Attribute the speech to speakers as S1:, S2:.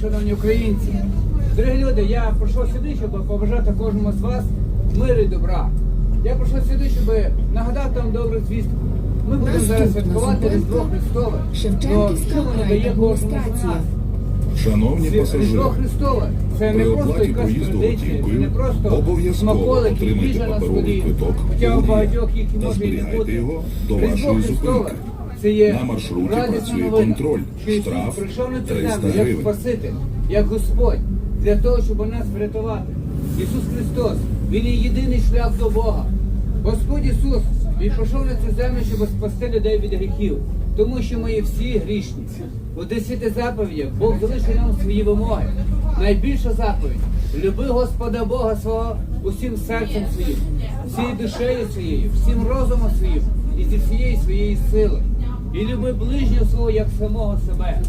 S1: шановні українці. Дорогі люди, я прийшов сюди, щоб побажати кожному з вас миру і добра. Я прийшов сюди, щоб нагадати вам добру звістку. Ми будемо зараз святкувати Різдво Христове. Що воно дає кожному з нас?
S2: Шановні
S1: Різдво
S2: пасажири,
S1: Христове це не
S2: при
S1: просто
S2: оплаті
S1: якась
S2: проїзду
S1: традиція, це
S2: готівкою
S1: не просто
S2: обов'язково
S1: смаколики,
S2: отримайте
S1: їжа на
S2: паперовий
S1: столі.
S2: квиток
S1: Хоча у багатьох їх
S2: та
S1: може і не
S2: зберігайте
S1: бути.
S2: його до
S1: Різдво
S2: вашої
S1: Христове
S2: зупинки.
S1: Це є
S2: На маршруті працює контроль. Штраф
S1: прийшов на цю
S2: 300
S1: землю як. Спаситель, як Господь, для того, щоб нас врятувати. Ісус Христос, Він є єдиний шлях до Бога. Господь Ісус, Він прийшов на цю землю, щоб спасти людей від гріхів, тому що ми є всі грішні. У десяти заповідях Бог залишив нам свої вимоги. Найбільша заповідь люби Господа Бога свого усім серцем своїм, всією душею своєю, всім розумом своїм і зі всієї своєї сили. І люби ближнього свого як самого себе.